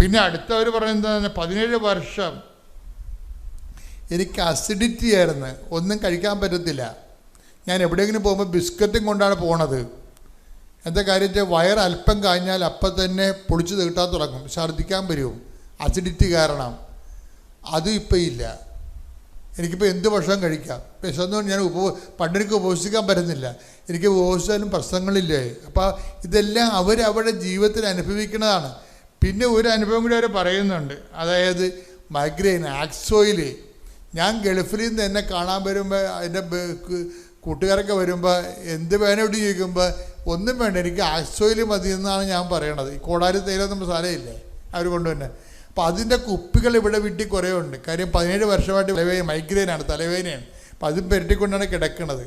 പിന്നെ അടുത്തവർ പറയുന്നത് പതിനേഴ് വർഷം. എനിക്ക് അസിഡിറ്റി ആയിരുന്നു. ഒന്നും കഴിക്കാൻ പറ്റത്തില്ല. ഞാൻ എവിടെയെങ്കിലും പോകുമ്പോൾ ബിസ്ക്കറ്റും കൊണ്ടാണ് പോണത്. എന്താ കാര്യം വെച്ചാൽ വയറ് അല്പം കഴിഞ്ഞാൽ അപ്പം തന്നെ പൊളിച്ച് തീട്ടാൻ തുടങ്ങും. ഛർദ്ദിക്കാൻ വരും. അസിഡിറ്റി കാരണം. അതും ഇപ്പം ഇല്ല. എനിക്കിപ്പോൾ എന്ത് ഭക്ഷണം കഴിക്കാം? വിശന്നുകൊണ്ട് ഞാൻ ഉപ പണ്ടെനിക്ക് ഉപവസിക്കാൻ പറ്റുന്നില്ല. എനിക്ക് ഉപവസിച്ചാലും പ്രശ്നങ്ങളില്ലേ? അപ്പോൾ ഇതെല്ലാം അവരവരുടെ ജീവിതത്തിൽ അനുഭവിക്കുന്നതാണ്. പിന്നെ ഒരു അനുഭവം കൂടി അവർ പറയുന്നുണ്ട്. അതായത് മൈഗ്രെയിൻ ആക്സോയിൽ ഞാൻ ഗൾഫിൽ നിന്ന് എന്നെ കാണാൻ വരുമ്പോൾ എന്റെ കൂട്ടുകാരൊക്കെ വരുമ്പോൾ എന്ത് വേനോട് ചോദിക്കുമ്പോൾ ഒന്നും വേണ്ട എനിക്ക് ആക്സോയിൽ മതി എന്നാണ് ഞാൻ പറയണത്. ഈ കോടാലി തേയില നമ്മൾ അവർ കൊണ്ടുവന്നെ അപ്പോൾ അതിന്റെ കുപ്പികൾ ഇവിടെ വീട്ടിൽ കുറേ ഉണ്ട്. കാര്യം പതിനേഴ് വർഷമായിട്ട് തലവേദന മൈഗ്രെയിനാണ് തലവേദനയാണ്. അപ്പം അതും പെരട്ടിക്കൊണ്ടാണ് കിടക്കുന്നത്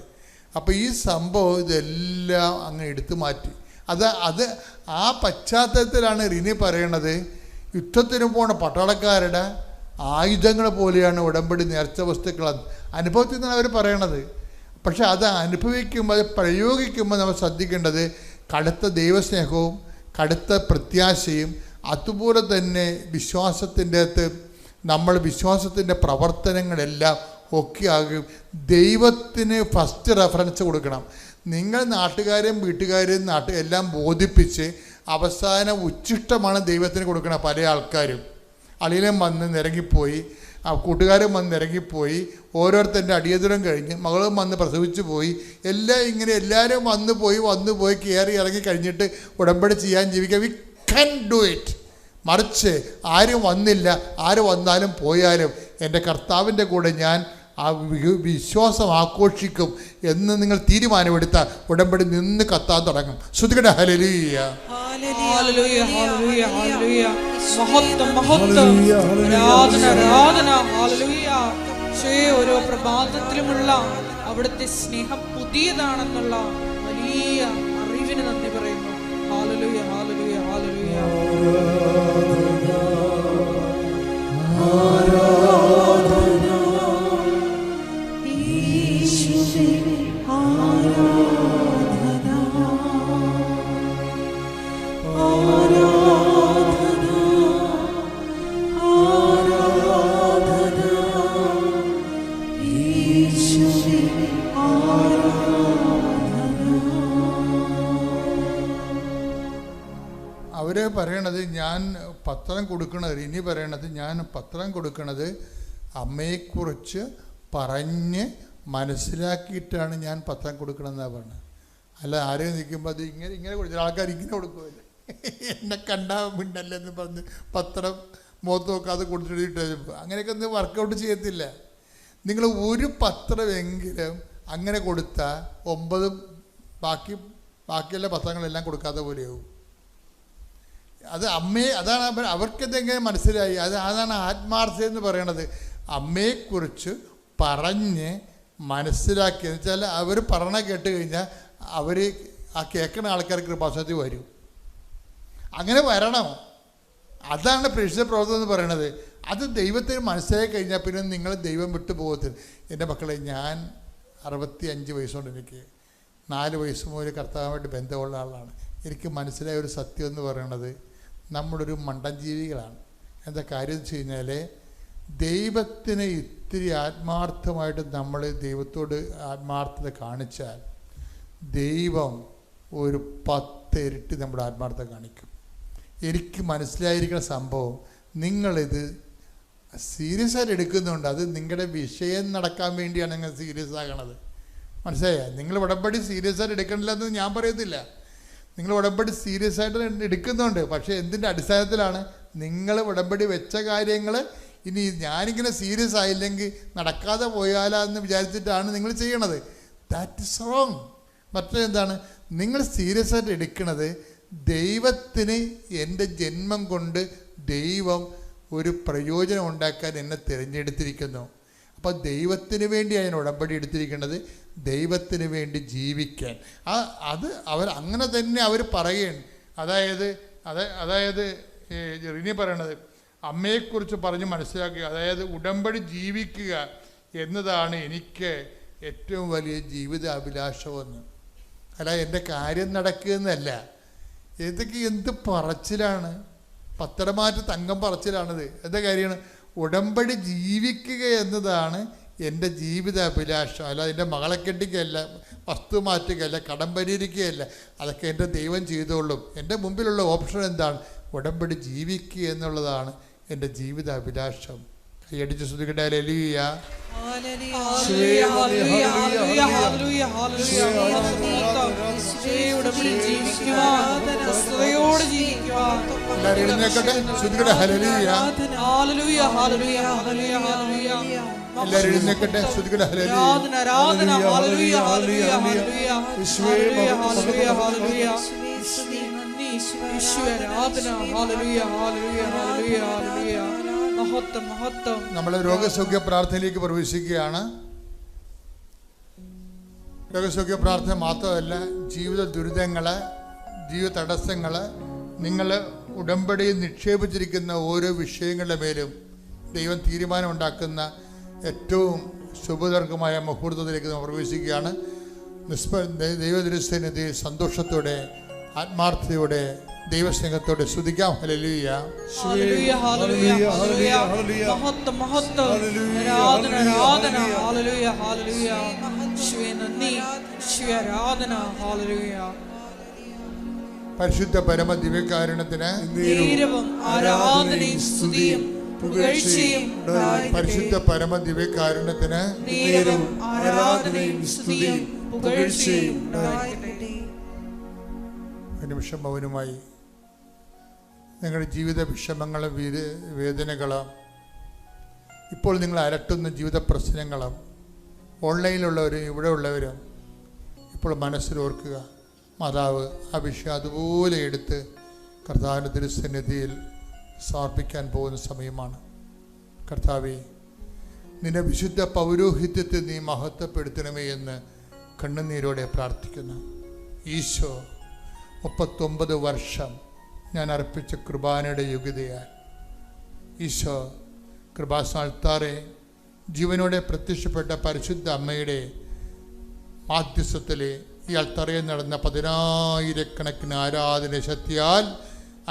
അപ്പോൾ ഈ സംഭവം ഇതെല്ലാം അങ്ങ് എടുത്തു മാറ്റി. അത് അത് ആ പശ്ചാത്തലത്തിലാണ് റിനി പറയണത്. യുദ്ധത്തിന് പോണ പട്ടാളക്കാരുടെ ആയുധങ്ങൾ പോലെയാണ് ഉടമ്പടി നേർച്ച വസ്തുക്കൾ അനുഭവത്തിൽ നിന്നാണ് അവർ പറയണത്. പക്ഷെ അത് അനുഭവിക്കുമ്പോൾ അത് പ്രയോഗിക്കുമ്പോൾ നമ്മൾ ശ്രദ്ധിക്കേണ്ടത് കടുത്ത ദൈവസ്നേഹവും കടുത്ത പ്രത്യാശയും അതുപോലെ തന്നെ വിശ്വാസത്തിന്റെ അകത്ത് നമ്മൾ വിശ്വാസത്തിന്റെ പ്രവർത്തനങ്ങളെല്ലാം ഒക്കെ ആകും ദൈവത്തിന് ഫസ്റ്റ് റെഫറൻസ് കൊടുക്കണം. നിങ്ങൾ നാട്ടുകാരെയും വീട്ടുകാരെയും നാട്ട് എല്ലാം ബോധിപ്പിച്ച് അവസാനം ഉച്ചിഷ്ടമാണ് ദൈവത്തിന് കൊടുക്കണം പല ആൾക്കാരും. അളിയിലും വന്ന് നിരങ്ങിപ്പോയി ആ കൂട്ടുകാരും വന്ന് ഇറങ്ങിപ്പോയി ഓരോരുത്തരുടെ അടിയന്തരം കഴിഞ്ഞ് മകളും വന്ന് പ്രസവിച്ചു പോയി. എല്ലാം ഇങ്ങനെ എല്ലാവരും വന്ന് പോയി വന്ന് പോയി കയറി ഇറങ്ങി കഴിഞ്ഞിട്ട് ഉടമ്പടി ചെയ്യാൻ ജീവിക്കാൻ. വി കൻ ഡു ഇറ്റ് മറിച്ച് ആരും വന്നില്ല. ആര് വന്നാലും പോയാലും എന്റെ കർത്താവിന്റെ കൂടെ ഞാൻ ആ വിശ്വാസം ആഘോഷിക്കും എന്ന് നിങ്ങൾ തീരുമാനമെടുത്താൽ ഉടമ്പടി നിന്ന് കത്താൻ തുടങ്ങും. ശ്രുതികട ഹലലിയ ഹല്ലേലൂയ, ഹല്ലേലൂയ, ഹല്ലേലൂയ. മഹത്വം മഹത്വം. ആരാധന ആരാധന ഹല്ലേലൂയ. ഓരോ പ്രഭാതത്തിലുമുള്ള അവിടുത്തെ സ്നേഹം പുതിയതാണെന്നുള്ള വലിയ അറിവിന് നന്ദി പറയുന്നു. ഹാലലുയ ഹാലലുയ ഹാലലുയ പറയണത് ഞാൻ പത്രം കൊടുക്കണത് ഇനി പറയണത് ഞാൻ പത്രം കൊടുക്കണത് അമ്മയെക്കുറിച്ച് പറഞ്ഞ് മനസ്സിലാക്കിയിട്ടാണ് ഞാൻ പത്രം കൊടുക്കണമെന്നാണ് പറഞ്ഞത്. അല്ല ആരെയും നിൽക്കുമ്പോൾ അത് ഇങ്ങനെ ഇങ്ങനെ കൊടുത്തു ആൾക്കാർ ഇങ്ങനെ കൊടുക്കുമല്ലേ എന്നെ കണ്ടാൽ കണ്ടാ മിണ്ടല്ലെന്ന് പറഞ്ഞ് പത്രം മുഖത്ത് നോക്കാതെ കൊടുത്തിട്ട് അങ്ങനെയൊക്കെ ഒന്നും വർക്കൗട്ട് ചെയ്യത്തില്ല. നിങ്ങൾ ഒരു പത്രമെങ്കിലും അങ്ങനെ കൊടുത്താൽ ഒമ്പതും ബാക്കി ബാക്കിയുള്ള പത്രങ്ങളെല്ലാം കൊടുക്കാത്ത പോലെയാവും. അത് അമ്മയെ അതാണ് അവർ മനസ്സിലായി. അത് അതാണ് ആത്മാർത്ഥ എന്ന് പറയണത്. അമ്മയെക്കുറിച്ച് പറഞ്ഞ് മനസ്സിലാക്കി. എന്ന് വെച്ചാൽ അവർ പറഞ്ഞ കേട്ട് കഴിഞ്ഞാൽ അവർ ആ കേൾക്കുന്ന ആൾക്കാർക്ക് കൃപാസനത്തിൽ വരും. അങ്ങനെ വരണം. അതാണ് പ്രേക്ഷിത പ്രവർത്തനം എന്ന് പറയണത്. അത് ദൈവത്തിന് മനസ്സിലായി കഴിഞ്ഞാൽ പിന്നെ നിങ്ങൾ ദൈവം വിട്ടു പോകത്തില്ല. എന്റെ മക്കളെ ഞാൻ അറുപത്തി അഞ്ച് വയസ്സുകൊണ്ട് എനിക്ക്. നാല് വയസ്സ് മുതൽ കർത്താവുമായിട്ട് ബന്ധമുള്ള ആളാണ്. എനിക്ക് മനസ്സിലായ ഒരു സത്യം എന്ന് പറയണത് നമ്മളൊരു മണ്ടൻ ജീവികളാണ് എന്താ കാര്യം വെച്ച് കഴിഞ്ഞാൽ ദൈവത്തിന് ഇത്തിരി ആത്മാർത്ഥമായിട്ട് നമ്മൾ ദൈവത്തോട് ആത്മാർത്ഥത കാണിച്ചാൽ ദൈവം ഒരു പത്ത് ഇരട്ടി നമ്മുടെ ആത്മാർത്ഥത കാണിക്കും. എനിക്ക് മനസ്സിലായിരിക്കുന്ന സംഭവം നിങ്ങളിത് സീരിയസ് ആയിട്ട് എടുക്കുന്നുണ്ട് അത് നിങ്ങളുടെ വിഷയം നടക്കാൻ വേണ്ടിയാണ് നിങ്ങൾ സീരിയസ് ആകണത്. മനസ്സിലായ? നിങ്ങൾ ഉടമ്പടി സീരിയസ് ആയിട്ട് എടുക്കണില്ല എന്ന് ഞാൻ പറയത്തില്ല. നിങ്ങൾ ഉടമ്പടി സീരിയസ് ആയിട്ട് എടുക്കുന്നുണ്ട്. പക്ഷേ എന്തിന്റെ അടിസ്ഥാനത്തിലാണ് നിങ്ങൾ ഉടമ്പടി വെച്ച കാര്യങ്ങൾ ഇനി ഞാനിങ്ങനെ സീരിയസ് ആയില്ലെങ്കിൽ നടക്കാതെ പോയാലെന്ന് വിചാരിച്ചിട്ടാണ് നിങ്ങൾ ചെയ്യണത്. ദാറ്റ് ഇസ് റോങ് മറ്റെന്താണ്? നിങ്ങൾ സീരിയസ് ആയിട്ട് എടുക്കുന്നത് ദൈവത്തിന് എന്റെ ജന്മം കൊണ്ട് ദൈവം ഒരു പ്രയോജനം ഉണ്ടാക്കാൻ എന്നെ തിരഞ്ഞെടുത്തിരിക്കുന്നു. അപ്പോൾ ദൈവത്തിന് വേണ്ടി അതിന് ഉടമ്പടി എടുത്തിരിക്കുന്നത് ദൈവത്തിന് വേണ്ടി ജീവിക്കാൻ. ആ അത് അവർ അങ്ങനെ തന്നെ അവർ പറയുകയാണ്. അതായത് അത് അതായത് റിനി പറയണത് അമ്മയെക്കുറിച്ച് പറഞ്ഞ് മനസ്സിലാക്കുക. അതായത് ഉടമ്പടി ജീവിക്കുക എന്നതാണ് എനിക്ക് ഏറ്റവും വലിയ ജീവിത അഭിലാഷമെന്ന് അല്ല എന്റെ കാര്യം നടക്കുന്നതല്ല എന്നല്ല ഇതൊക്കെ എന്ത് പറച്ചിലാണ്? പത്തരമാറ്റ് തങ്കം പറച്ചിലാണിത്. എന്താ കാര്യമാണ്? ഉടമ്പടി ജീവിക്കുക എന്നതാണ് എന്റെ ജീവിത അഭിലാഷം അല്ല എന്റെ മകളെ കെട്ടിക്കല്ല വസ്തു മാറ്റുകയല്ല കടം പരിഹരിക്കുകയല്ല അതൊക്കെ എന്റെ ദൈവം ചെയ്തോളും എന്റെ മുമ്പിലുള്ള ഓപ്ഷൻ എന്താണ് ഉടമ്പടി ജീവിക്കുക എന്നുള്ളതാണ് എന്റെ ജീവിത അഭിലാഷം കൈയടിച്ച് ശ്രദ്ധിക്കട്ടെ ലലിയ ഹല്ലേലൂയ, ഹല്ലേലൂയ, ഹല്ലേലൂയ, ഹല്ലേലൂയ, ഹല്ലേലൂയ. മഹത്വം. യേശുവേ, ഉടമ്പടിയിൽ ജീവിക്കുവാൻ, എഴുന്നേക്കട്ടെ. ഹലലിയ. എല്ലാവരും ഹലലിയ നമ്മൾ രോഗസൗഖ്യ പ്രാർത്ഥനയിലേക്ക് പ്രവേശിക്കുകയാണ്. രോഗസൗഖ്യ പ്രാർത്ഥന മാത്രമല്ല ജീവിത ദുരിതങ്ങൾ ജീവിത തടസ്സങ്ങൾ നിങ്ങൾ ഉടമ്പടിയിൽ നിക്ഷേപിച്ചിരിക്കുന്ന ഓരോ വിഷയങ്ങളുടെ മേലും ദൈവം തീരുമാനമുണ്ടാക്കുന്ന ഏറ്റവും ശുഭതർക്കമായ മുഹൂർത്തത്തിലേക്ക് നമ്മൾ പ്രവേശിക്കുകയാണ്. നിസ്പ ദൈവദൃശ്യനിധി സന്തോഷത്തോടെ ആത്മാർത്ഥതയോടെ ദൈവസ്നേഹത്തോടെ സ്തുതിക്കാം. ഹലലൂയ ഹല്ലേലൂയ ഹല്ലേലൂയ ഹല്ലേലൂയ മഹത്വം മഹത്വം. ആരാധന ആരാധന. പരിശുദ്ധ പരമ ദിവ്യകാരണത്തിന് പരിശുദ്ധ പരമ ദിവ്യകാരണത്തിന് നിമിഷം മൗനമായി. നിങ്ങളുടെ ജീവിത വിഷമങ്ങളും വേദനകൾ വേദനകളും ഇപ്പോൾ നിങ്ങൾ അലട്ടുന്ന ജീവിത പ്രശ്നങ്ങളും ഓൺലൈനിലുള്ളവരും ഇവിടെ ഉള്ളവരും ഇപ്പോൾ മനസ്സിൽ ഓർക്കുക മാതാവ് വിഷയം അതുപോലെ എടുത്ത് കർത്താവിന്റെ തിരുസന്നിധിയിൽ സമർപ്പിക്കാൻ പോകുന്ന സമയമാണ്. കർത്താവെ നിന്റെ വിശുദ്ധ പൗരോഹിത്യത്തെ നീ മഹത്വപ്പെടുത്തണമേ എന്ന് കണ്ണുനീരോടെ പ്രാർത്ഥിക്കുന്നു. ഈശോ മുപ്പത്തൊമ്പത് വർഷം ഞാൻ അർപ്പിച്ച കൃപാനയുടെ യോഗ്യതയാൽ. ഈശോ കൃപാസാൽത്താറെ ജീവനോടെ പ്രത്യക്ഷപ്പെട്ട പരിശുദ്ധ അമ്മയുടെ മാധ്യസ്ഥത്തിലെ ഈ അൽത്തറയിൽ നടന്ന പതിനായിരക്കണക്കിന് ആരാധന ശക്തിയാൽ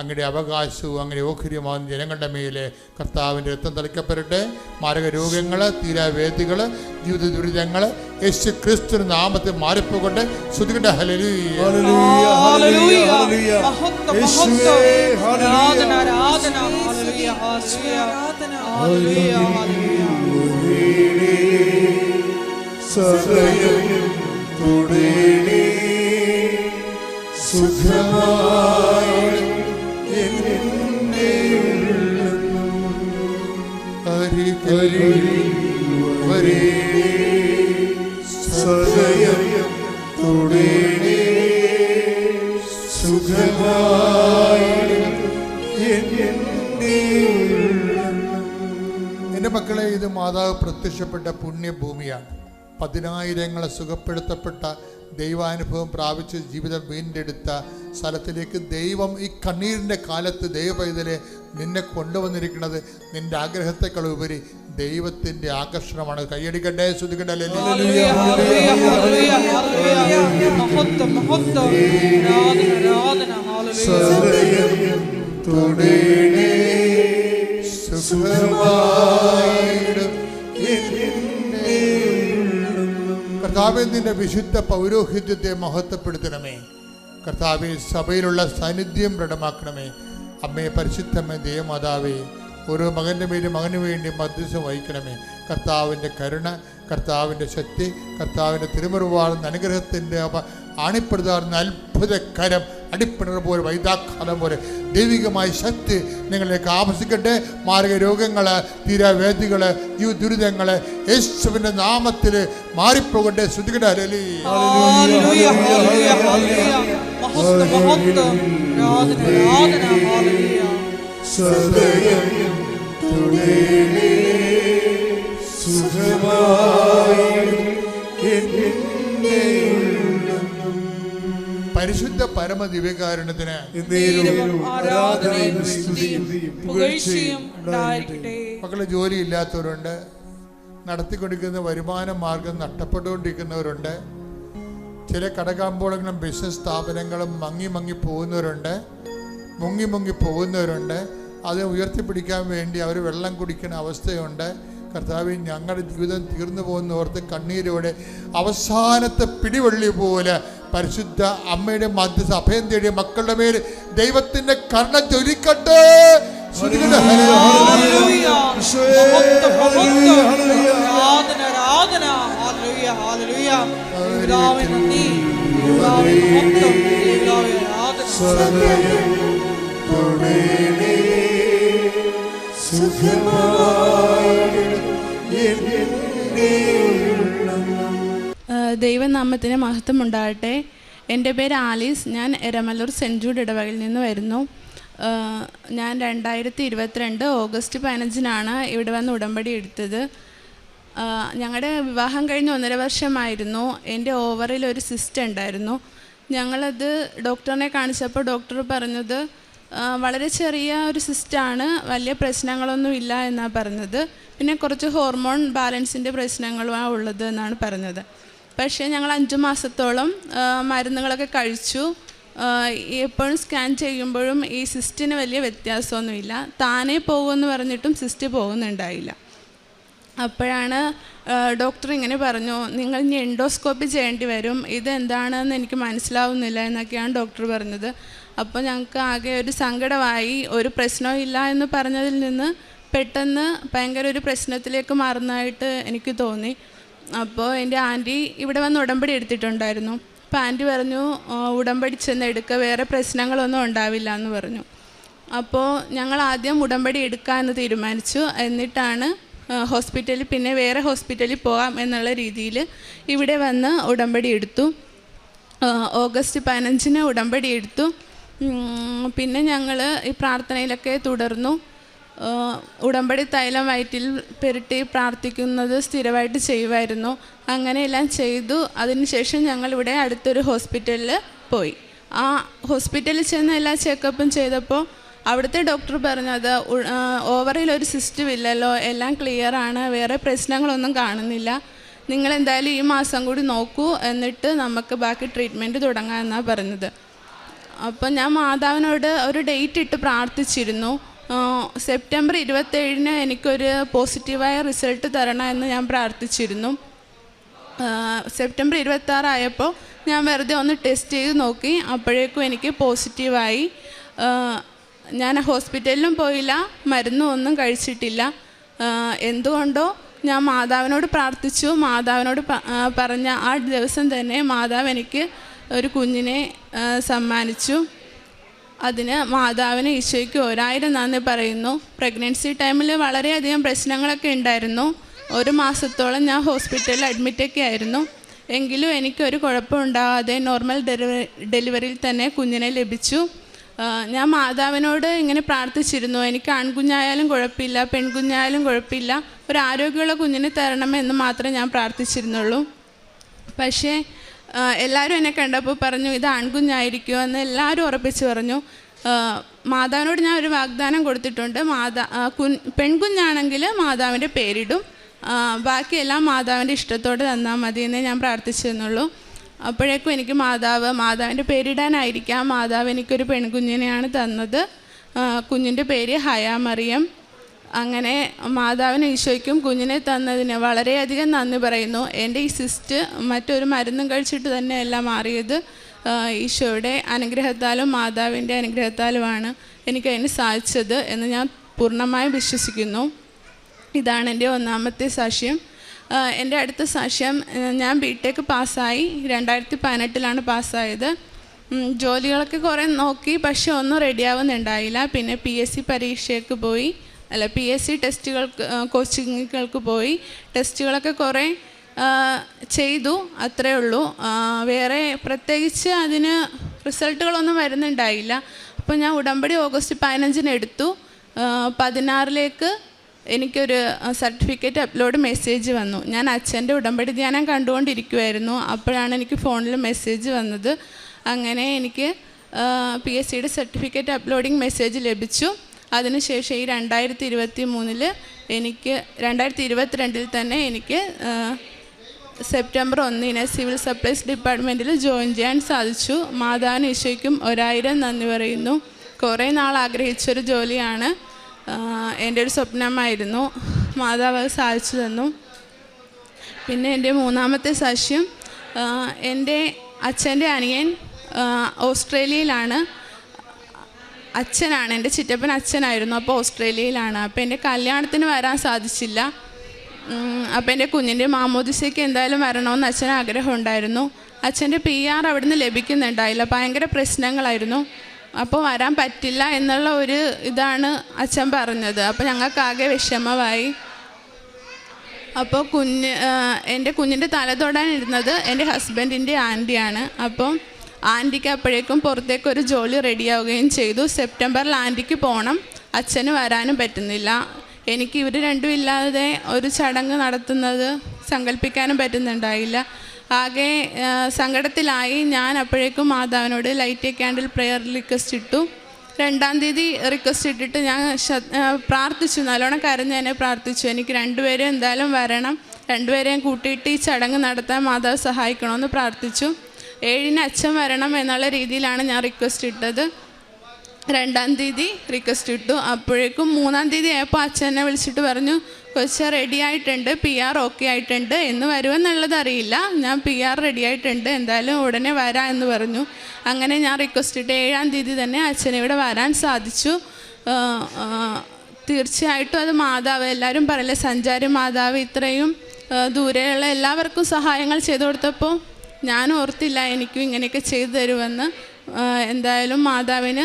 അങ്ങയുടെ അവകാശവും അങ്ങനെ ഓഹരിയുമാകുന്ന ജനങ്ങളുടെ മേലെ കർത്താവിന്റെ രക്തം തളിക്കപ്പെടട്ടെ. മാരക രോഗങ്ങൾ തീരാവേദികൾ ജീവിത ദുരിതങ്ങൾ യേശു ക്രിസ്തു നാമത്തെ മാറിപ്പോകട്ടെ. ശ്രുതികട്ടെ ഹല്ലേലൂയ. സദയം അരികരിൽ വരേ മക്കളെ ഇത് മാതാവ് പ്രത്യക്ഷപ്പെട്ട പുണ്യഭൂമിയാണ്. പതിനായിരങ്ങളെ സുഖപ്പെടുത്തപ്പെട്ട ദൈവാനുഭവം പ്രാപിച്ച് ജീവിതം വീണ്ടെടുത്ത സ്ഥലത്തിലേക്ക് ദൈവം ഈ കണ്ണീരിന്റെ കാലത്ത് ദൈവപൈതലെ നിന്നെ കൊണ്ടുവന്നിരിക്കുന്നത് നിന്റെ ആഗ്രഹത്തെക്കാൾ ഉപരി ദൈവത്തിന്റെ ആകർഷണമാണ് കൈയടിക്കട്ടെ ശ്രുതിക്കട്ടെ ഹല്ലേലൂയ കർത്താവെ നിന്റെ വിശുദ്ധ പൗരോഹിത്യത്തെ മഹത്വപ്പെടുത്തണമേ. കർത്താവിൽ സഭയിലുള്ള സാന്നിധ്യം ദൃഢമാക്കണമേ. അമ്മയെ പരിശുദ്ധമേ ദേവമാതാവേ ഓരോ മകന്റെ മേലും മകന് വേണ്ടി മധ്യസ്ഥം വഹിക്കണമേ. കർത്താവിന്റെ കരുണ കർത്താവിന്റെ ശക്തി കർത്താവിന്റെ തിരുമുറിവാടുന്ന അനുഗ്രഹത്തിന്റെ ആണിപ്പെടുത്താറുന്ന അത്ഭുതകരം അടിപ്പിണർ പോലെ വൈദാഖാലം പോലെ ദൈവികമായ ശക്തി നിങ്ങളിലേക്ക് ആവശ്യിക്കട്ടെ മാരക രോഗങ്ങൾ തീരാവേദികൾ ഈ ദുരിതങ്ങൾ യേശുവിന്റെ നാമത്തിൽ മാറിപ്പോകട്ടെ. ശ്രദ്ധിക്കട്ടെ. സദയം എന്നെ പരിശുദ്ധ പരമ ദിവ്യകാരുണ്യത്തിന് മക്കളെ ജോലി ഇല്ലാത്തവരുണ്ട് നടത്തിക്കൊണ്ടിരിക്കുന്ന വരുമാന മാർഗം നഷ്ടപ്പെട്ടുകൊണ്ടിരിക്കുന്നവരുണ്ട്. ചില കടകാമ്പോളങ്ങളും ബിസിനസ് സ്ഥാപനങ്ങളും മങ്ങി മങ്ങി പോകുന്നവരുണ്ട്. മുങ്ങി മുങ്ങി പോകുന്നവരുണ്ട്. അത് ഉയർത്തിപ്പിടിക്കാൻ വേണ്ടി അവർ വെള്ളം കുടിക്കുന്ന അവസ്ഥയുണ്ട്. കർത്താവ് ഞങ്ങളുടെ ജീവിതം തീർന്നു പോകുന്ന ഓർത്ത് കണ്ണീരോടെ അവസാനത്തെ പിടിവള്ളി പോലെ പരിശുദ്ധ അമ്മയുടെ മധ്യസ്ഥ അഭയം തേടിയ മക്കളുടെ മേൽ ദൈവത്തിന്റെ കർണ ചൊരിക്കട്ടെ. സദയം തുടരണേ ദൈവനാമത്തിന് മഹത്വം ഉണ്ടാകട്ടെ എന്റെ പേര് ആലീസ്. ഞാൻ എരമല്ലൂർ സെന്റ് ജൂഡ് ഇടവകയിൽ നിന്ന് വരുന്നു. ഞാൻ രണ്ടായിരത്തി ഇരുപത്തിരണ്ട് ഓഗസ്റ്റ് പതിനഞ്ചിനാണ് ഇവിടെ വന്ന് ഉടമ്പടി എടുത്തത്. ഞങ്ങളുടെ വിവാഹം കഴിഞ്ഞ് ഒന്നര വർഷമായിരുന്നു. എന്റെ ഓവറിൽ ഒരു സിസ്റ്റ് ഉണ്ടായിരുന്നു. ഞങ്ങളത് ഡോക്ടറിനെ കാണിച്ചപ്പോൾ ഡോക്ടർ പറഞ്ഞത് വളരെ ചെറിയ ഒരു സിസ്റ്റാണ് വലിയ പ്രശ്നങ്ങളൊന്നും ഇല്ല എന്നാണ് പറഞ്ഞത്. പിന്നെ കുറച്ച് ഹോർമോൺ ബാലൻസിന്റെ പ്രശ്നങ്ങളുമാണ് ഉള്ളത് എന്നാണ് പറഞ്ഞത്. പക്ഷേ ഞങ്ങൾ അഞ്ച് മാസത്തോളം മരുന്നുകളൊക്കെ കഴിച്ചു. എപ്പോഴും സ്കാൻ ചെയ്യുമ്പോഴും ഈ സിസ്റ്റിന് വലിയ വ്യത്യാസമൊന്നുമില്ല. താനേ പോകുമെന്ന് പറഞ്ഞിട്ടും സിസ്റ്റ് പോകുന്നുണ്ടായില്ല. അപ്പോഴാണ് ഡോക്ടർ ഇങ്ങനെ പറഞ്ഞു നിങ്ങൾ ഇനി എൻഡോസ്കോപ്പി ചെയ്യേണ്ടി വരും. ഇതെന്താണെന്ന് എനിക്ക് മനസ്സിലാവുന്നില്ല എന്നൊക്കെയാണ് ഡോക്ടർ പറഞ്ഞത്. അപ്പോൾ ഞങ്ങൾക്ക് ആകെ ഒരു സങ്കടമായി ഒരു പ്രശ്നവും ഇല്ല എന്ന് പറഞ്ഞതിൽ നിന്ന് പെട്ടെന്ന് ഭയങ്കര ഒരു പ്രശ്നത്തിലേക്ക് മാറുന്നതായിട്ട് എനിക്ക് തോന്നി. അപ്പോൾ എന്റെ ആന്റി ഇവിടെ വന്ന് ഉടമ്പടി എടുത്തിട്ടുണ്ടായിരുന്നു. അപ്പോൾ ആന്റി പറഞ്ഞു "ആ, ഉടമ്പടി ചെന്ന് എടുക്കുക വേറെ പ്രശ്നങ്ങളൊന്നും ഉണ്ടാവില്ല എന്ന് പറഞ്ഞു. അപ്പോൾ ഞങ്ങൾ ആദ്യം ഉടമ്പടി എടുക്കാമെന്ന് തീരുമാനിച്ചു. എന്നിട്ടാണ് ഹോസ്പിറ്റലിൽ പിന്നെ വേറെ ഹോസ്പിറ്റലിൽ പോകാം എന്നുള്ള രീതിയിൽ ഇവിടെ വന്ന് ഉടമ്പടി എടുത്തു. ഓഗസ്റ്റ് പതിനഞ്ചിന് ഉടമ്പടി എടുത്തു. പിന്നെ ഞങ്ങൾ ഈ പ്രാർത്ഥനയിലൊക്കെ തുടർന്നു. ഉടമ്പടി തൈലം വയറ്റിൽ പെരട്ടി പ്രാർത്ഥിക്കുന്നത് സ്ഥിരമായിട്ട് ചെയ്യുമായിരുന്നു. അങ്ങനെയെല്ലാം ചെയ്തു. അതിനുശേഷം ഞങ്ങളിവിടെ അടുത്തൊരു ഹോസ്പിറ്റലിൽ പോയി. ആ ഹോസ്പിറ്റലിൽ ചെന്ന് എല്ലാ ചെക്കപ്പും ചെയ്തപ്പോൾ അവിടുത്തെ ഡോക്ടർ പറഞ്ഞത് ഓവറിൽ ഒരു സിസ്റ്റം ഇല്ലല്ലോ എല്ലാം ക്ലിയർ ആണ് വേറെ പ്രശ്നങ്ങളൊന്നും കാണുന്നില്ല. നിങ്ങൾ എന്തായാലും ഈ മാസം കൂടി നോക്കൂ എന്നിട്ട് നമുക്ക് ബാക്കി ട്രീറ്റ്മെന്റ് തുടങ്ങാമെന്നാണ് പറഞ്ഞത്. അപ്പം ഞാൻ മാതാവിനോട് ഒരു ഡേറ്റ് ഇട്ട് പ്രാർത്ഥിച്ചിരുന്നു. സെപ്റ്റംബർ ഇരുപത്തേഴിന് എനിക്കൊരു പോസിറ്റീവായ റിസൾട്ട് തരണം എന്ന് ഞാൻ പ്രാർത്ഥിച്ചിരുന്നു. സെപ്റ്റംബർ ഇരുപത്താറായപ്പോൾ ഞാൻ വെറുതെ ഒന്ന് ടെസ്റ്റ് ചെയ്ത് നോക്കി. അപ്പോഴേക്കും എനിക്ക് പോസിറ്റീവായി ഞാൻ ഹോസ്പിറ്റലിലും പോയില്ല മരുന്നും ഒന്നും കഴിച്ചിട്ടില്ല. എന്തുകൊണ്ടോ ഞാൻ മാതാവിനോട് പ്രാർത്ഥിച്ചു. മാതാവിനോട് പറഞ്ഞ ആ ദിവസം തന്നെ മാതാവ് എനിക്ക് ഒരു കുഞ്ഞിനെ സമ്മാനിച്ചു. അതിന് മാതാവിന് ഈശോയ്ക്ക് ഒരായിരം നന്ദി പറയുന്നു. പ്രഗ്നൻസി ടൈമിൽ വളരെയധികം പ്രശ്നങ്ങളൊക്കെ ഉണ്ടായിരുന്നു. ഒരു മാസത്തോളം ഞാൻ ഹോസ്പിറ്റലിൽ അഡ്മിറ്റൊക്കെ ആയിരുന്നു. എങ്കിലും എനിക്കൊരു കുഴപ്പമുണ്ടാകാതെ നോർമൽ ഡെലിവറി ഡെലിവറിയിൽ തന്നെ കുഞ്ഞിനെ ലഭിച്ചു. ഞാൻ മാതാവിനോട് ഇങ്ങനെ പ്രാർത്ഥിച്ചിരുന്നു. എനിക്ക് ആൺകുഞ്ഞായാലും കുഴപ്പമില്ല പെൺകുഞ്ഞായാലും കുഴപ്പമില്ല. ഒരു ആരോഗ്യമുള്ള കുഞ്ഞിനെ തരണമെന്ന് മാത്രമേ ഞാൻ പ്രാർത്ഥിച്ചിരുന്നുള്ളൂ. പക്ഷേ എല്ലാവരും എന്നെ കണ്ടപ്പോൾ പറഞ്ഞു ഇത് ആൺകുഞ്ഞായിരിക്കും എന്ന് എല്ലാവരും ഉറപ്പിച്ച് പറഞ്ഞു. മാതാവിനോട് ഞാൻ ഒരു വാഗ്ദാനം കൊടുത്തിട്ടുണ്ട്. മാതാ കു പെൺകുഞ്ഞാണെങ്കിൽ മാതാവിന്റെ പേരിടും. ബാക്കിയെല്ലാം മാതാവിന്റെ ഇഷ്ടത്തോടെ തന്നാൽ മതി എന്നേ ഞാൻ പ്രാർത്ഥിച്ചിരുന്നുള്ളൂ അപ്പോഴേക്കും എനിക്ക് മാതാവ് മാതാവിന്റെ പേരിടാനായിരിക്കാം. മാതാവ് എനിക്കൊരു പെൺകുഞ്ഞിനെയാണ് തന്നത്. കുഞ്ഞിന്റെ പേര് ഹയാ മറിയം അങ്ങനെ മാതാവിന് ഈശോയ്ക്കും കുഞ്ഞിനെ തന്നതിന് വളരെയധികം നന്ദി പറയുന്നു. എന്റെ ഈ സിസ്റ്റ് മറ്റൊരു മരുന്നും കഴിച്ചിട്ട് തന്നെയല്ല മാറിയത് ഈശോയുടെ അനുഗ്രഹത്താലും മാതാവിന്റെ അനുഗ്രഹത്താലുമാണ് എനിക്കതിന് സാധിച്ചത് എന്ന് ഞാൻ പൂർണമായും വിശ്വസിക്കുന്നു. ഇതാണ് എന്റെ ഒന്നാമത്തെ സാക്ഷ്യം. എന്റെ അടുത്ത സാക്ഷ്യം ഞാൻ ബി ടെക് പാസ്സായി രണ്ടായിരത്തി പതിനെട്ടിലാണ് പാസ്സായത് ജോലികളൊക്കെ കുറേ നോക്കി പക്ഷെ ഒന്നും റെഡിയാവുന്നുണ്ടായില്ല പിന്നെ പി എസ് സി പരീക്ഷയൊക്കെ പോയി. അല്ല പി എസ് സി ടെസ്റ്റുകൾക്ക് കോച്ചിങ്ങുകൾക്ക് പോയി. ടെസ്റ്റുകളൊക്കെ കുറേ ചെയ്തു അത്രേ ഉള്ളൂ. വേറെ പ്രത്യേകിച്ച് അതിന് റിസൾട്ടുകളൊന്നും വരുന്നുണ്ടായില്ല. അപ്പോൾ ഞാൻ ഉടമ്പടി ഓഗസ്റ്റ് പതിനഞ്ചിന് എടുത്തു. പതിനാറിലേക്ക് എനിക്കൊരു സർട്ടിഫിക്കറ്റ് അപ്ലോഡ് മെസ്സേജ് വന്നു. ഞാൻ അച്ഛന്റെ ഉടമ്പടി ധ്യാനം കണ്ടുകൊണ്ടിരിക്കുമായിരുന്നു അപ്പോഴാണ് എനിക്ക് ഫോണിൽ മെസ്സേജ് വന്നത്. അങ്ങനെ എനിക്ക് പി എസ് സിയുടെ സർട്ടിഫിക്കറ്റ് അപ്ലോഡിങ് മെസ്സേജ് ലഭിച്ചു. അതിനുശേഷം ഈ രണ്ടായിരത്തി ഇരുപത്തി മൂന്നിൽ എനിക്ക് രണ്ടായിരത്തി ഇരുപത്തിരണ്ടിൽ തന്നെ എനിക്ക് സെപ്റ്റംബർ ഒന്നിന് സിവിൽ സപ്ലൈസ് ഡിപ്പാർട്ട്മെന്റിൽ ജോയിൻ ചെയ്യാൻ സാധിച്ചു. മാതാവിന് ഈശോയ്ക്കും ഒരായിരം നന്ദി പറയുന്നു. കുറേ നാൾ ആഗ്രഹിച്ചൊരു ജോലിയാണ്. എന്റെ ഒരു സ്വപ്നമായിരുന്നു. മാതാവ് സാധിച്ചു തന്നു. പിന്നെ എന്റെ മൂന്നാമത്തെ സാക്ഷ്യം എന്റെ അച്ഛന്റെ അനിയൻ ഓസ്ട്രേലിയയിലാണ്. അച്ഛനാണ് എന്റെ ചിറ്റപ്പൻ അച്ഛനായിരുന്നു അപ്പോൾ ഓസ്ട്രേലിയയിലാണ്. അപ്പോൾ എന്റെ കല്യാണത്തിന് വരാൻ സാധിച്ചില്ല. അപ്പോൾ എന്റെ കുഞ്ഞിന്റെ മാമോദിസയ്ക്ക് എന്തായാലും വരണമെന്ന് അച്ഛന് ആഗ്രഹം ഉണ്ടായിരുന്നു അച്ഛന്റെ പി ആർ നിന്ന് ലഭിക്കുന്നുണ്ടായില്ല ഭയങ്കര പ്രശ്നങ്ങളായിരുന്നു. അപ്പോൾ വരാൻ പറ്റില്ല എന്നുള്ള ഒരു ഇതാണ് അച്ഛൻ പറഞ്ഞത്. അപ്പോൾ ഞങ്ങൾക്കാകെ വിഷമമായി. അപ്പോൾ കുഞ്ഞ് എന്റെ കുഞ്ഞിന്റെ തല തൊടാനിരുന്നത് എന്റെ ഹസ്ബൻഡിന്റെ ആന്റിയാണ്. അപ്പം ആന്റിക്ക് അപ്പോഴേക്കും പുറത്തേക്ക് ഒരു ജോലി റെഡിയാവുകയും ചെയ്തു. സെപ്റ്റംബറിൽ ആന്റിക്ക് പോകണം അച്ഛന് വരാനും പറ്റുന്നില്ല. എനിക്ക് ഇവർ രണ്ടും ഇല്ലാതെ ഒരു ചടങ്ങ് നടത്തുന്നത് സങ്കല്പിക്കാനും പറ്റുന്നുണ്ടായില്ല. ആകെ സങ്കടത്തിലായി. ഞാൻ അപ്പോഴേക്കും മാതാവിനോട് ലൈറ്റ് ക്യാൻഡിൽ പ്രെയർ റിക്വസ്റ്റ് ഇട്ടു. രണ്ടാം തീയതി റിക്വസ്റ്റ് ഇട്ടിട്ട് ഞാൻ പ്രാർത്ഥിച്ചു. നല്ലോണം കരഞ്ഞ് തന്നെ പ്രാർത്ഥിച്ചു. എനിക്ക് രണ്ടുപേരും എന്തായാലും വരണം. രണ്ടുപേരെയും കൂട്ടിയിട്ട് ഈ ചടങ്ങ് നടത്താൻ മാതാവ് സഹായിക്കണമെന്ന് പ്രാർത്ഥിച്ചു. ഏഴിന് അച്ഛൻ വരണം എന്നുള്ള രീതിയിലാണ് ഞാൻ റിക്വസ്റ്റ് ഇട്ടത്. രണ്ടാം തീയതി റിക്വസ്റ്റ് ഇട്ടു. അപ്പോഴേക്കും മൂന്നാം തീയതി ആയപ്പോൾ അച്ഛനെ വിളിച്ചിട്ട് പറഞ്ഞു കൊച്ച റെഡി ആയിട്ടുണ്ട് പി ആർ ഓക്കെ ആയിട്ടുണ്ട്. എന്ന് വരുമെന്നുള്ളത് അറിയില്ല. ഞാൻ പി ആർ റെഡി ആയിട്ടുണ്ട്. എന്തായാലും ഉടനെ വരാം എന്ന് പറഞ്ഞു. അങ്ങനെ ഞാൻ റിക്വസ്റ്റ് ഇട്ട് ഏഴാം തീയതി തന്നെ അച്ഛനെ ഇവിടെ വരാൻ സാധിച്ചു. തീർച്ചയായിട്ടും അത് മാതാവ് എല്ലാവരും പറയില്ല സഞ്ചാരി മാതാവ് ഇത്രയും ദൂരെയുള്ള എല്ലാവർക്കും സഹായങ്ങൾ ചെയ്തു കൊടുത്തപ്പോൾ ഞാൻ ഓർത്തില്ല എനിക്കും ഇങ്ങനെയൊക്കെ ചെയ്തു തരുമെന്ന്. എന്തായാലും മാതാവിന്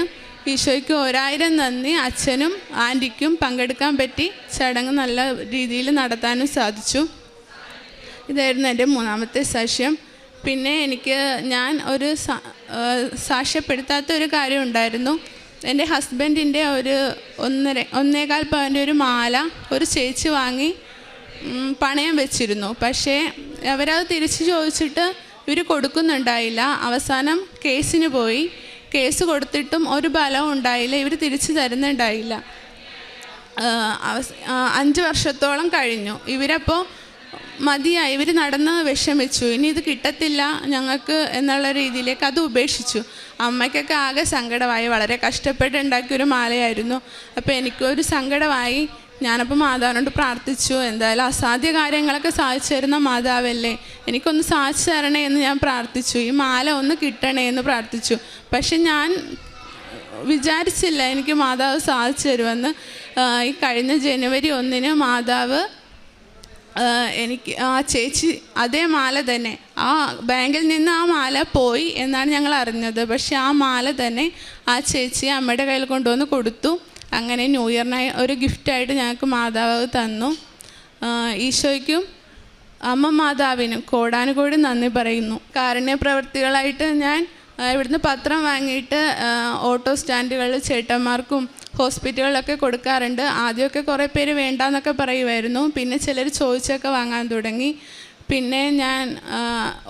ഈശോയ്ക്ക് ഒരായിരം നന്ദി. അച്ഛനും ആന്റിക്കും പങ്കെടുക്കാൻ പറ്റി ചടങ്ങ് നല്ല രീതിയിൽ നടത്താനും സാധിച്ചു. ഇതായിരുന്നു എന്റെ മൂന്നാമത്തെ സാക്ഷ്യം പിന്നെ എനിക്ക് ഞാൻ ഒരു സാക്ഷ്യപ്പെടുത്താത്ത ഒരു കാര്യം ഉണ്ടായിരുന്നു. എന്റെ ഹസ്ബൻഡിന്റെ ഒരു ഒന്നര ഒന്നേകാൽ പവന്റെ ഒരു മാല ഒരു ചേച്ചി വാങ്ങി പണയം വെച്ചിരുന്നു. പക്ഷേ അവരത് തിരിച്ചു ചോദിച്ചിട്ട് ഇവർ കൊടുക്കുന്നുണ്ടായില്ല. അവസാനം കേസിന് പോയി. കേസ് കൊടുത്തിട്ടും ഒരു ഫലവും ഉണ്ടായില്ല. ഇവർ തിരിച്ചു തരുന്നുണ്ടായില്ല. അഞ്ച് വർഷത്തോളം കഴിഞ്ഞു. ഇവരപ്പോൾ മതിയായി. ഇവർ നടന്ന് വിഷമിച്ചു. ഇനി ഇത് കിട്ടത്തില്ല ഞങ്ങൾക്ക് എന്നുള്ള രീതിയിലേക്ക് അത് ഉപേക്ഷിച്ചു. അമ്മയ്ക്കൊക്കെ ആകെ സങ്കടമായി. വളരെ കഷ്ടപ്പെട്ട് ഉണ്ടാക്കിയൊരു മാലയായിരുന്നു. അപ്പോൾ എനിക്കൊരു സങ്കടമായി. ഞാനപ്പോൾ മാതാവിനോട് പ്രാർത്ഥിച്ചു എന്തായാലും അസാധ്യ കാര്യങ്ങളൊക്കെ സാധിച്ചു തരുന്ന മാതാവല്ലേ എനിക്കൊന്ന് സാധിച്ചു തരണേ എന്ന് ഞാൻ പ്രാർത്ഥിച്ചു ഈ മാല ഒന്ന് കിട്ടണേ എന്ന് പ്രാർത്ഥിച്ചു. പക്ഷെ ഞാൻ വിചാരിച്ചില്ല എനിക്ക് മാതാവ് സാധിച്ചു തരുമെന്ന്. ഈ കഴിഞ്ഞ ജനുവരി ഒന്നിന് മാതാവ് എനിക്ക് ആ ചേച്ചി അതേ മാല തന്നെ ആ ബാങ്കിൽ നിന്ന് ആ മാല പോയി എന്നാണ് ഞങ്ങൾ അറിഞ്ഞത്. പക്ഷെ ആ മാല തന്നെ ആ ചേച്ചി അമ്മയുടെ കയ്യിൽ കൊണ്ടുവന്ന് കൊടുത്തു. അങ്ങനെ ന്യൂ ഇയറിനായി ഒരു ഗിഫ്റ്റായിട്ട് ഞങ്ങൾക്ക് മാതാവ് തന്നു. ഈശോയ്ക്കും അമ്മ മാതാവിനും കോടാനുകോടി നന്ദി പറയുന്നു. കാരുണ്യ പ്രവർത്തികളായിട്ട് ഞാൻ ഇവിടുന്ന് പത്രം വാങ്ങിയിട്ട് ഓട്ടോ സ്റ്റാൻഡുകളിൽ ചേട്ടന്മാർക്കും ഹോസ്പിറ്റലുകളിലൊക്കെ കൊടുക്കാറുണ്ട്. ആദ്യമൊക്കെ കുറേ പേര് വേണ്ടാന്നൊക്കെ പറയുമായിരുന്നു പിന്നെ ചിലർ ചോദിച്ചൊക്കെ വാങ്ങാൻ തുടങ്ങി. പിന്നെ ഞാൻ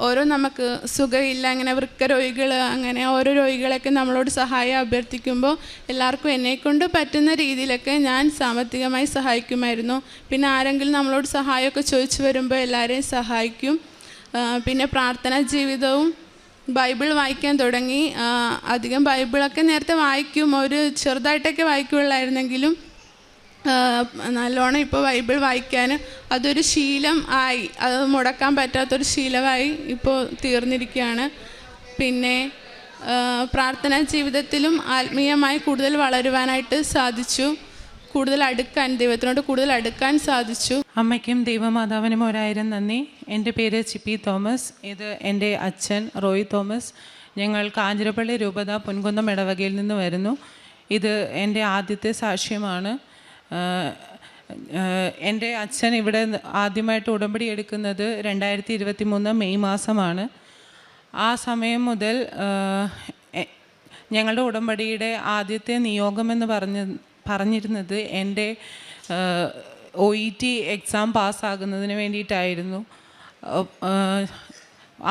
ഓരോ നമുക്ക് സുഖമില്ല അങ്ങനെ വൃക്ക രോഗികൾ അങ്ങനെ ഓരോ രോഗികളൊക്കെ നമ്മളോട് സഹായം അഭ്യർത്ഥിക്കുമ്പോൾ എല്ലാവർക്കും എന്നെക്കൊണ്ട് പറ്റുന്ന രീതിയിലൊക്കെ ഞാൻ സാമ്പത്തികമായി സഹായിക്കുമായിരുന്നു. പിന്നെ ആരെങ്കിലും നമ്മളോട് സഹായമൊക്കെ ചോദിച്ചു വരുമ്പോൾ എല്ലാവരെയും സഹായിക്കും. പിന്നെ പ്രാർത്ഥനാ ജീവിതവും ബൈബിൾ വായിക്കാൻ തുടങ്ങി. അധികം ബൈബിളൊക്കെ നേരത്തെ വായിക്കും. ഒരു ചെറുതായിട്ടൊക്കെ വായിക്കുള്ളായിരുന്നെങ്കിലും ആ, നല്ലോണം ഇപ്പോൾ ബൈബിൾ വായിക്കാൻ അതൊരു ശീലം ആയി. അത് മുടക്കാൻ പറ്റാത്തൊരു ശീലമായി ഇപ്പോൾ തീർന്നിരിക്കുകയാണ്. പിന്നെ പ്രാർത്ഥനാ ജീവിതത്തിലും ആത്മീയമായി കൂടുതൽ വളരുവാനായിട്ട് സാധിച്ചു. കൂടുതൽ അടുക്കാൻ ദൈവത്തിനോട് കൂടുതൽ അടുക്കാൻ സാധിച്ചു. അമ്മയ്ക്കും ദൈവമാതാവിനും ഒരായിരം നന്ദി. എന്റെ പേര് ചിപ്പി തോമസ്. ഇത് എന്റെ അച്ഛൻ റോയ് തോമസ്. ഞങ്ങൾ കാഞ്ഞിരപ്പള്ളി രൂപത പൊൻകുന്നം ഇടവകയിൽ നിന്ന് വരുന്നു. ഇത് എന്റെ ആദ്യത്തെ സാക്ഷ്യമാണ്. എന്റെ അച്ഛൻ ഇവിടെ ആദ്യമായിട്ട് ഉടമ്പടി എടുക്കുന്നത് രണ്ടായിരത്തി ഇരുപത്തി മൂന്ന് മെയ് മാസമാണ്. ആ സമയം മുതൽ ഞങ്ങളുടെ ഉടമ്പടിയുടെ ആദ്യത്തെ നിയോഗമെന്ന് പറഞ്ഞ പറഞ്ഞിരുന്നത് എന്റെ ഒ ഇ ടി എക്സാം പാസ്സാകുന്നതിന് വേണ്ടിയിട്ടായിരുന്നു.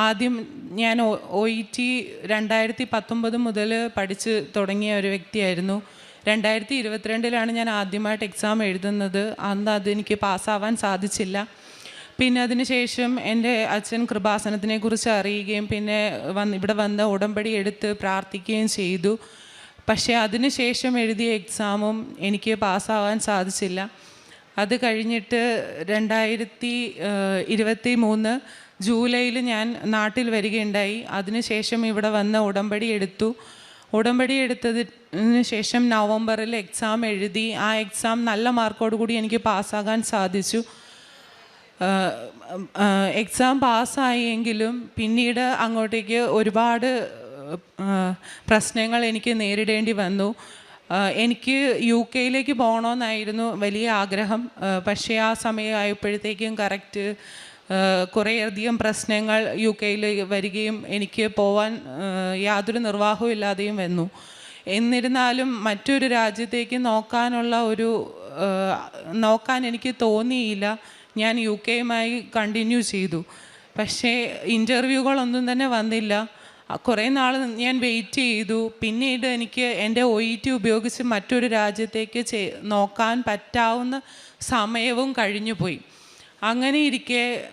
ആദ്യം ഞാൻ ഒ ഇ ടി രണ്ടായിരത്തി പത്തൊമ്പത് മുതൽ പഠിച്ച് തുടങ്ങിയ ഒരു വ്യക്തിയായിരുന്നു. രണ്ടായിരത്തി ഇരുപത്തിരണ്ടിലാണ് ഞാൻ ആദ്യമായിട്ട് എക്സാം എഴുതുന്നത്. അന്ന് അതെനിക്ക് പാസ്സാവാൻ സാധിച്ചില്ല. പിന്നെ അതിനുശേഷം എന്റെ അച്ഛൻ കൃപാസനത്തിനെ കുറിച്ച് അറിയുകയും പിന്നെ വന്ന് ഇവിടെ വന്ന് ഉടമ്പടി എടുത്ത് പ്രാർത്ഥിക്കുകയും ചെയ്തു. പക്ഷേ അതിനുശേഷം എഴുതിയ എക്സാമും എനിക്ക് പാസ്സാവാൻ സാധിച്ചില്ല. അത് കഴിഞ്ഞിട്ട് രണ്ടായിരത്തി ഇരുപത്തി മൂന്ന് ജൂലൈയിൽ ഞാൻ നാട്ടിൽ വരികയുണ്ടായി. അതിനുശേഷം ഇവിടെ വന്ന് ഉടമ്പടി എടുത്തു. ഉടമ്പടി എടുത്തതിന് ശേഷം നവംബറിൽ എക്സാം എഴുതി. ആ എക്സാം നല്ല മാർക്കോടുകൂടി എനിക്ക് പാസ്സാകാൻ സാധിച്ചു. എക്സാം പാസ്സായെങ്കിലും പിന്നീട് അങ്ങോട്ടേക്ക് ഒരുപാട് പ്രശ്നങ്ങൾ എനിക്ക് നേരിടേണ്ടി വന്നു. എനിക്ക് യു കെയിലേക്ക് പോകണമെന്നായിരുന്നു വലിയ ആഗ്രഹം. പക്ഷേ ആ സമയമായപ്പോഴത്തേക്കും കറക്റ്റ് കുറേയധികം പ്രശ്നങ്ങൾ യു കെയിൽ വരികയും എനിക്ക് പോവാൻ യാതൊരു നിർവാഹവും ഇല്ലാതെയും വന്നു. എന്നിരുന്നാലും മറ്റൊരു രാജ്യത്തേക്ക് നോക്കാനുള്ള ഒരു നോക്കാൻ എനിക്ക് തോന്നിയില്ല. ഞാൻ യു കെയുമായി കണ്ടിന്യൂ ചെയ്തു. പക്ഷേ ഇന്റർവ്യൂകളൊന്നും തന്നെ വന്നില്ല. കുറേ നാൾ ഞാൻ വെയിറ്റ് ചെയ്തു. പിന്നീട് എനിക്ക് എന്റെ ഒ ഇ ടി ഉപയോഗിച്ച് മറ്റൊരു രാജ്യത്തേക്ക് നോക്കാൻ പറ്റാവുന്ന സമയവും കഴിഞ്ഞു പോയി അങ്ങനെ ഇരിക്കെ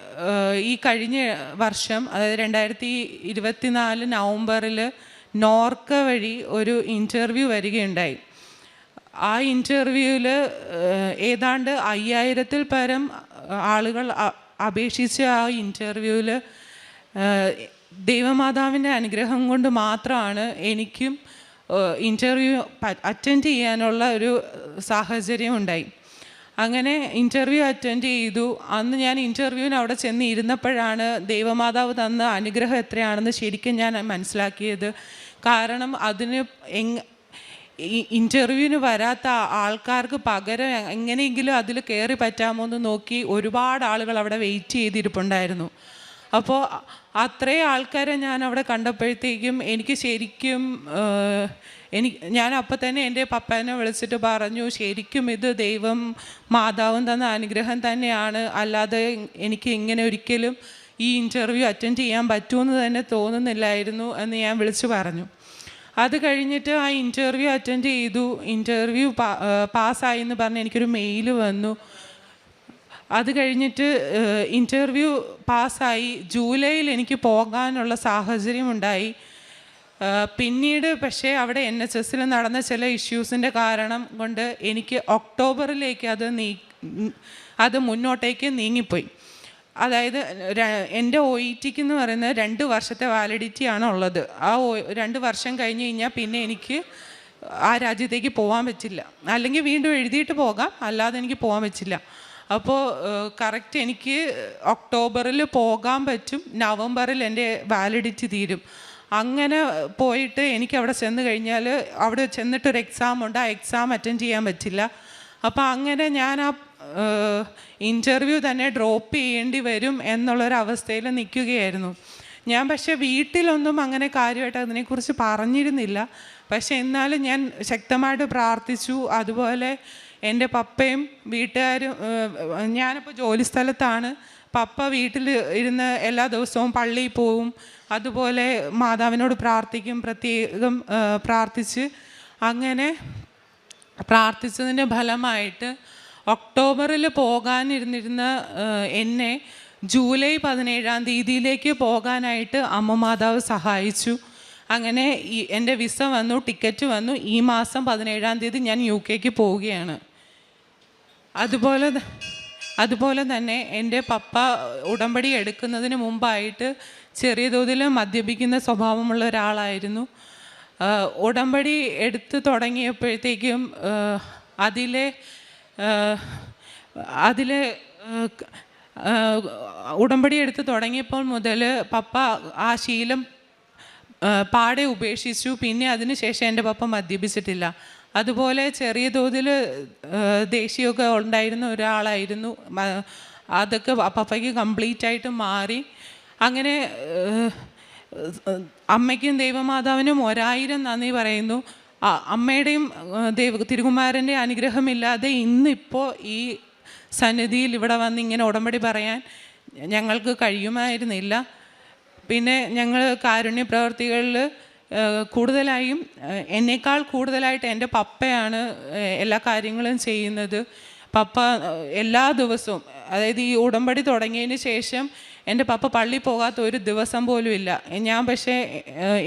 ഈ കഴിഞ്ഞ വർഷം അതായത് രണ്ടായിരത്തി ഇരുപത്തിനാല് നവംബറിൽ നോർക്ക വഴി ഒരു ഇന്റർവ്യൂ വരികയുണ്ടായി. ആ ഇന്റർവ്യൂവിൽ ഏതാണ്ട് അയ്യായിരത്തിൽ പരം ആളുകൾ അപേക്ഷിച്ച ആ ഇന്റർവ്യൂവിൽ ദൈവമാതാവിന്റെ അനുഗ്രഹം കൊണ്ട് മാത്രമാണ് എനിക്കും ഇന്റർവ്യൂ അറ്റൻഡ് ചെയ്യാനുള്ള ഒരു സാഹചര്യം ഉണ്ടായി അങ്ങനെ ഇന്റർവ്യൂ അറ്റൻഡ് ചെയ്തു. അന്ന് ഞാൻ ഇന്റർവ്യൂവിന് അവിടെ ചെന്ന് ഇരുന്നപ്പോഴാണ് ദൈവമാതാവ് തന്ന അനുഗ്രഹം എത്രയാണെന്ന് ശരിക്കും ഞാൻ മനസ്സിലാക്കിയത്. കാരണം അതിന് എങ് ഇന്റർവ്യൂവിന് വരാത്ത ആൾക്കാർക്ക് പകരം എങ്ങനെയെങ്കിലും അതിൽ കയറി പറ്റാമോ എന്ന് നോക്കി ഒരുപാട് ആളുകൾ അവിടെ വെയിറ്റ് ചെയ്തിരിപ്പുണ്ടായിരുന്നു. അപ്പോൾ അത്രയും ആൾക്കാരെ ഞാൻ അവിടെ കണ്ടപ്പോഴത്തേക്കും എനിക്ക് ശരിക്കും എനിക്ക് ഞാൻ അപ്പം തന്നെ എന്റെ പപ്പനെ വിളിച്ചിട്ട് പറഞ്ഞു ശരിക്കും ഇത് ദൈവം മാതാവും തന്ന അനുഗ്രഹം തന്നെയാണ്. അല്ലാതെ എനിക്ക് ഇങ്ങനെ ഒരിക്കലും ഈ ഇന്റർവ്യൂ അറ്റൻഡ് ചെയ്യാൻ പറ്റുമെന്ന് തന്നെ തോന്നുന്നില്ലായിരുന്നു എന്ന് ഞാൻ വിളിച്ചു പറഞ്ഞു. അത് കഴിഞ്ഞിട്ട് ആ ഇന്റർവ്യൂ അറ്റൻഡ് ചെയ്തു. ഇന്റർവ്യൂ പാസ്സായി എന്ന് പറഞ്ഞ് എനിക്കൊരു മെയിൽ വന്നു. അത് കഴിഞ്ഞിട്ട് ഇന്റർവ്യൂ പാസ്സായി. ജൂലൈയിൽ എനിക്ക് പോകാനുള്ള സാഹചര്യം ഉണ്ടായി. പിന്നീട് പക്ഷേ അവിടെ എൻ എച്ച് എസിൽ നടന്ന ചില ഇഷ്യൂസിന്റെ കാരണം കൊണ്ട് എനിക്ക് ഒക്ടോബറിലേക്ക് അത് നീ അത് മുന്നോട്ടേക്ക് നീങ്ങിപ്പോയി. അതായത് എന്റെ ഒ ഇ ടിക്ക് എന്ന് പറയുന്നത് രണ്ട് വർഷത്തെ വാലിഡിറ്റി ആണ് ഉള്ളത്. ആ രണ്ട് വർഷം കഴിഞ്ഞ് കഴിഞ്ഞാൽ പിന്നെ എനിക്ക് ആ രാജ്യത്തേക്ക് പോകാൻ പറ്റില്ല. അല്ലെങ്കിൽ വീണ്ടും എഴുതിയിട്ട് പോകാം. അല്ലാതെ എനിക്ക് പോകാൻ പറ്റില്ല. അപ്പോൾ കറക്റ്റ് എനിക്ക് ഒക്ടോബറിൽ പോകാൻ പറ്റും നവംബറിൽ എന്റെ വാലിഡിറ്റി തീരും. അങ്ങനെ പോയിട്ട് എനിക്ക് അവിടെ ചെന്ന് കഴിഞ്ഞാൽ അവിടെ ചെന്നിട്ടൊരു എക്സാം ഉണ്ട് ആ എക്സാം അറ്റൻഡ് ചെയ്യാൻ പറ്റില്ല. അപ്പോൾ അങ്ങനെ ഞാൻ ആ ഇന്റർവ്യൂ തന്നെ ഡ്രോപ്പ് ചെയ്യേണ്ടി വരും എന്നുള്ളൊരവസ്ഥയിൽ നിൽക്കുകയായിരുന്നു. ഞാൻ പക്ഷേ വീട്ടിലൊന്നും അങ്ങനെ കാര്യമായിട്ട് അതിനെക്കുറിച്ച് പറഞ്ഞിരുന്നില്ല. പക്ഷേ എന്നാലും ഞാൻ ശക്തമായിട്ട് പ്രാർത്ഥിച്ചു. അതുപോലെ എന്റെ പപ്പയും വീട്ടുകാരും ഞാനിപ്പോൾ ജോലി സ്ഥലത്താണ്. പപ്പ വീട്ടിൽ ഇരുന്ന് എല്ലാ ദിവസവും പള്ളിയിൽ പോവും. അതുപോലെ മാതാവിനോട് പ്രാർത്ഥിക്കും പ്രത്യേകം പ്രാർത്ഥിച്ച്. അങ്ങനെ പ്രാർത്ഥിച്ചതിന്റെ ഫലമായിട്ട് ഒക്ടോബറിൽ പോകാനിരുന്നിരുന്ന എന്നെ ജൂലൈ പതിനേഴാം തീയതിയിലേക്ക് പോകാനായിട്ട് അമ്മ മാതാവ് സഹായിച്ചു. അങ്ങനെ എന്റെ വിസ വന്നു ടിക്കറ്റ് വന്നു. ഈ മാസം പതിനേഴാം തീയതി ഞാൻ യു കെക്ക് പോവുകയാണ്. അതുപോലെ അതുപോലെ തന്നെ എന്റെ പപ്പ ഉടമ്പടി എടുക്കുന്നതിന് മുമ്പായിട്ട് ചെറിയ തോതിൽ മദ്യപിക്കുന്ന സ്വഭാവമുള്ള ഒരാളായിരുന്നു. ഉടമ്പടി എടുത്തു തുടങ്ങിയപ്പോഴത്തേക്കും അതിലെ അതിലെ ഉടമ്പടി എടുത്ത് തുടങ്ങിയപ്പോൾ മുതൽ പപ്പ ആ ശീലം പാടെ ഉപേക്ഷിച്ചു. പിന്നെ അതിനുശേഷം എന്റെ പപ്പ മദ്യപിച്ചിട്ടില്ല. അതുപോലെ ചെറിയ തോതിൽ ദേഷ്യമൊക്കെ ഉണ്ടായിരുന്ന ഒരാളായിരുന്നു. അതൊക്കെ പപ്പയ്ക്ക് കംപ്ലീറ്റ് ആയിട്ട് മാറി. അങ്ങനെ അമ്മയ്ക്കും ദൈവമാതാവിനും ഒരായിരം നന്ദി പറയുന്നു. അമ്മയുടെയും ദൈവ തിരുകുമാരന്റെ അനുഗ്രഹമില്ലാതെ ഇന്നിപ്പോൾ ഈ സന്നിധിയിൽ ഇവിടെ വന്ന് ഇങ്ങനെ ഉടമ്പടി പറയാൻ ഞങ്ങൾക്ക് കഴിയുമായിരുന്നില്ല. പിന്നെ ഞങ്ങൾ കാരുണ്യ പ്രവർത്തികളിൽ കൂടുതലായും എന്നേക്കാൾ കൂടുതലായിട്ട് എന്റെ പപ്പയാണ് എല്ലാ കാര്യങ്ങളും ചെയ്യുന്നത്. പപ്പ എല്ലാ ദിവസവും അതായത് ഈ ഉടമ്പടി തുടങ്ങിയതിന് ശേഷം എന്റെ പപ്പ പള്ളി പോകാത്ത ഒരു ദിവസം പോലും ഇല്ല. ഞാൻ പക്ഷേ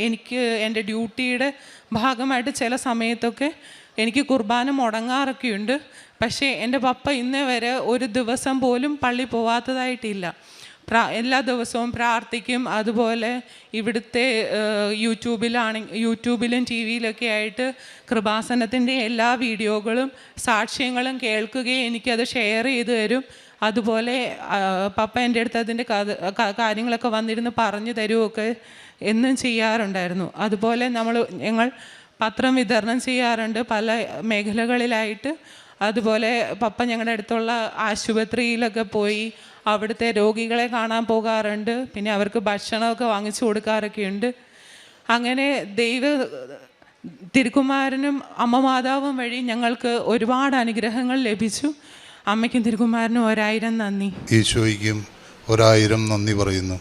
എനിക്ക് എന്റെ ഡ്യൂട്ടിയുടെ ഭാഗമായിട്ട് ചില സമയത്തൊക്കെ എനിക്ക് കുർബാന മുടങ്ങാറൊക്കെയുണ്ട്. പക്ഷേ എന്റെ പപ്പ ഇന്നേ വരെ ഒരു ദിവസം പോലും പള്ളി പോവാത്തതായിട്ടില്ല. എല്ലാ ദിവസവും പ്രാർത്ഥിക്കും. അതുപോലെ ഇവിടുത്തെ ഏഹ്, യൂട്യൂബിലാണെ യൂട്യൂബിലും ടി വിയിലൊക്കെ ആയിട്ട് കൃപാസനത്തിന്റെ എല്ലാ വീഡിയോകളും സാക്ഷ്യങ്ങളും കേൾക്കുകയും എനിക്കത് ഷെയർ ചെയ്തു തരും. അതുപോലെ പപ്പ എന്റെ അടുത്ത് അതിന്റെ കാര്യങ്ങളൊക്കെ വന്നിരുന്ന് പറഞ്ഞു തരുമൊക്കെ എന്നും ചെയ്യാറുണ്ടായിരുന്നു. അതുപോലെ നമ്മൾ ഞങ്ങൾ പത്രം വിതരണം ചെയ്യാറുണ്ട് പല മേഖലകളിലായിട്ട്. അതുപോലെ പപ്പ ഞങ്ങളുടെ അടുത്തുള്ള ആശുപത്രിയിലൊക്കെ പോയി അവിടുത്തെ രോഗികളെ കാണാൻ പോകാറുണ്ട്. പിന്നെ അവർക്ക് ഭക്ഷണമൊക്കെ വാങ്ങിച്ചു കൊടുക്കാറൊക്കെ ഉണ്ട് അങ്ങനെ ദൈവ തിരുക്കുമാരനും അമ്മ മാതാവും വഴി ഞങ്ങൾക്ക് ഒരുപാട് അനുഗ്രഹങ്ങൾ ലഭിച്ചു. അമ്മയ്ക്കും തിരുക്കുമാരനും ഒരായിരം നന്ദി. ഈശോയ്ക്കും ഒരായിരം നന്ദി പറയുന്നു.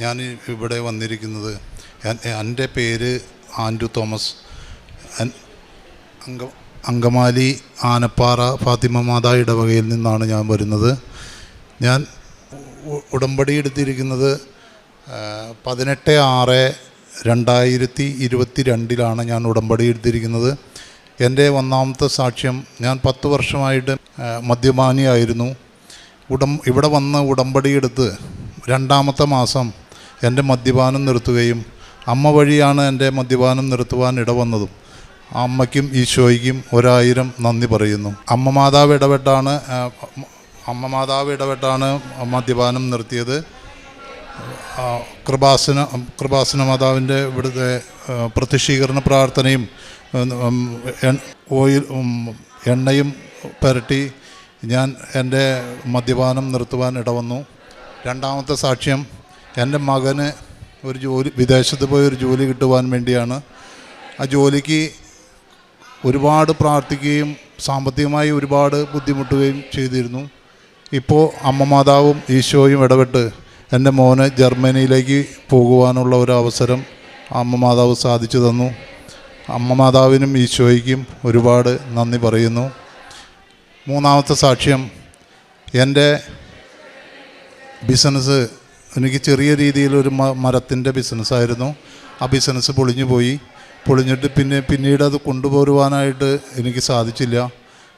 ഞാൻ ഇവിടെ വന്നിരിക്കുന്നത് എൻ- എന്റെ പേര് ആൻഡ്രു തോമസ്. അങ്ക അങ്കമാലി ആനപ്പാറ ഫാത്തിമ മാതാ ഇടവകയിൽ നിന്നാണ് ഞാൻ വരുന്നത്. ഞാൻ ഉടമ്പടി എടുത്തിരിക്കുന്നത് പതിനെട്ട് ആറ് രണ്ടായിരത്തി ഇരുപത്തി രണ്ടിലാണ് ഞാൻ ഉടമ്പടി എടുത്തിരിക്കുന്നത്. എന്റെ ഒന്നാമത്തെ സാക്ഷ്യം ഞാൻ പത്ത് വർഷമായിട്ട് മദ്യപാനിയായിരുന്നു. ഉടം ഇവിടെ വന്ന് ഉടമ്പടി എടുത്ത് രണ്ടാമത്തെ മാസം എന്റെ മദ്യപാനം നിർത്തുകയും അമ്മ വഴിയാണ് എന്റെ മദ്യപാനം നിർത്തുവാൻ ഇടവന്നതും. അമ്മയ്ക്കും ഈശോയ്ക്കും ഒരായിരം നന്ദി പറയുന്നു. അമ്മ മാതാവ് ഇടപെട്ടാണ് അമ്മ മാതാവ് ഇടപെട്ടാണ് മദ്യപാനം നിർത്തിയത്. കൃപാസന കൃപാസന മാതാവിന്റെ ഇവിടുത്തെ പ്രതിഷ്ഠീകരണ പ്രാർത്ഥനയും ഓയിൽ എണ്ണയും പുരട്ടി ഞാൻ എന്റെ മദ്യപാനം നിർത്തുവാൻ ഇടവന്നു. രണ്ടാമത്തെ സാക്ഷ്യം എന്റെ മകന് ഒരു ജോലി വിദേശത്ത് പോയി ഒരു ജോലി കിട്ടുവാൻ വേണ്ടിയാണ്. ആ ജോലിക്ക് ഒരുപാട് പ്രാർത്ഥിക്കുകയും സാമ്പത്തികമായി ഒരുപാട് ബുദ്ധിമുട്ടുകയും ചെയ്തിരുന്നു. ഇപ്പോൾ അമ്മ മാതാവും ഈശോയും ഇടപെട്ട് എന്റെ മോനെ ജർമ്മനിയിലേക്ക് പോകുവാനുള്ള ഒരു അവസരം അമ്മ മാതാവ് സാധിച്ചു തന്നു. അമ്മ മാതാവിനും ഈശോയ്ക്കും ഒരുപാട് നന്ദി പറയുന്നു. മൂന്നാമത്തെ സാക്ഷ്യം എന്റെ ബിസിനസ് എനിക്ക് ചെറിയ രീതിയിലൊരു മരത്തിന്റെ ബിസിനസ്സായിരുന്നു. ആ ബിസിനസ് പൊളിഞ്ഞു പോയി. പൊളിഞ്ഞിട്ട് പിന്നെ പിന്നീട് അത് കൊണ്ടുപോരുവാനായിട്ട് എനിക്ക് സാധിച്ചില്ല.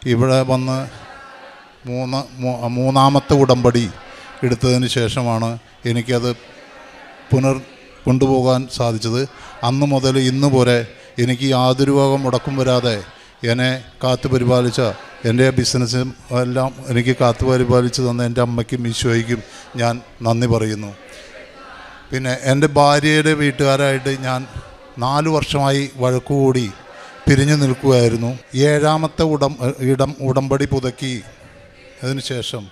ഇവിടെ വന്ന് മൂന്ന് മൂന്നാമത്തെ ഉടമ്പടി എടുത്തതിന് ശേഷമാണ് എനിക്കത് പുനർ കൊണ്ടുപോകാൻ സാധിച്ചത്. അന്ന് മുതൽ ഇന്ന് പോലെ എനിക്ക് യാതൊരു വക മുടക്കം വരാതെ എന്നെ കാത്തു പരിപാലിച്ച എന്റെ ബിസിനസ്സും എല്ലാം എനിക്ക് കാത്തു പരിപാലിച്ച് തന്ന എന്റെ അമ്മയ്ക്കും ഈശോയ്ക്കും ഞാൻ നന്ദി പറയുന്നു. പിന്നെ എന്റെ ഭാര്യയുടെ വീട്ടുകാരായിട്ട് ഞാൻ നാല് വർഷമായി വഴക്കുകൂടി പിരിഞ്ഞു നിൽക്കുകയായിരുന്നു ഏഴാമത്തെ ഉടം ഇടം ഉടമ്പടി പുതുക്കി അതിന് ശേഷം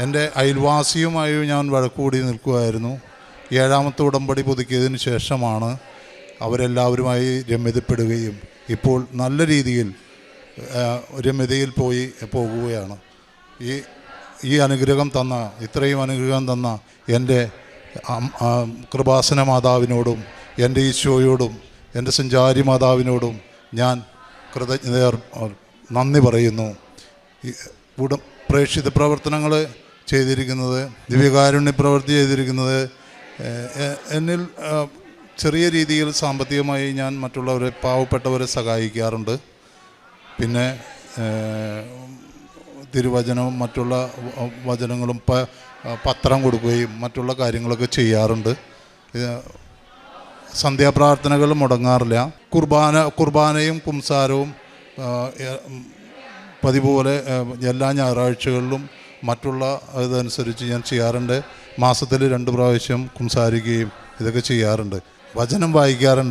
എന്റെ അയൽവാസിയുമായി ഞാൻ വഴക്കുകൂടി നിൽക്കുമായിരുന്നു. ഏഴാമത്തെ ഉടമ്പടി പുതുക്കിയതിന് ശേഷമാണ് അവരെല്ലാവരുമായി രമ്യതപ്പെടുകയും ഇപ്പോൾ നല്ല രീതിയിൽ രമ്യതയിൽ പോയി പോകുകയാണ്. ഈ ഈ അനുഗ്രഹം തന്ന ഇത്രയും അനുഗ്രഹം തന്ന എന്റെ കൃപാസന മാതാവിനോടും എന്റെ ഈശോയോടും എന്റെ സഞ്ചാരി മാതാവിനോടും ഞാൻ കൃതജ്ഞത നന്ദി പറയുന്നു. ഉട പ്രേക്ഷിത പ്രവർത്തനങ്ങൾ ചെയ്തിരിക്കുന്നത് ദിവ്യകാരുണ്യ പ്രവൃത്തി ചെയ്തിരിക്കുന്നത്. എന്നിൽ ചെറിയ രീതിയിൽ സാമ്പത്തികമായി ഞാൻ മറ്റുള്ളവരെ പാവപ്പെട്ടവരെ സഹായിക്കാറുണ്ട്. പിന്നെ തിരുവചനവും മറ്റുള്ള വചനങ്ങളും പത്രം കൊടുക്കുകയും മറ്റുള്ള കാര്യങ്ങളൊക്കെ ചെയ്യാറുണ്ട്. സന്ധ്യാപ്രാർത്ഥനകൾ മുടങ്ങാറില്ല. കുർബാന കുർബാനയും കുംസാരവും ആ, പതിവ് പോലെ എല്ലാ ഞായറാഴ്ചകളിലും മറ്റുള്ള ഇതനുസരിച്ച് ഞാൻ ചെയ്യാറുണ്ട്. മാസത്തിൽ രണ്ട് പ്രാവശ്യം കുംസാരിക്കുകയും ഇതൊക്കെ ചെയ്യാറുണ്ട്. വചനം വായിക്കാറുണ്ട്.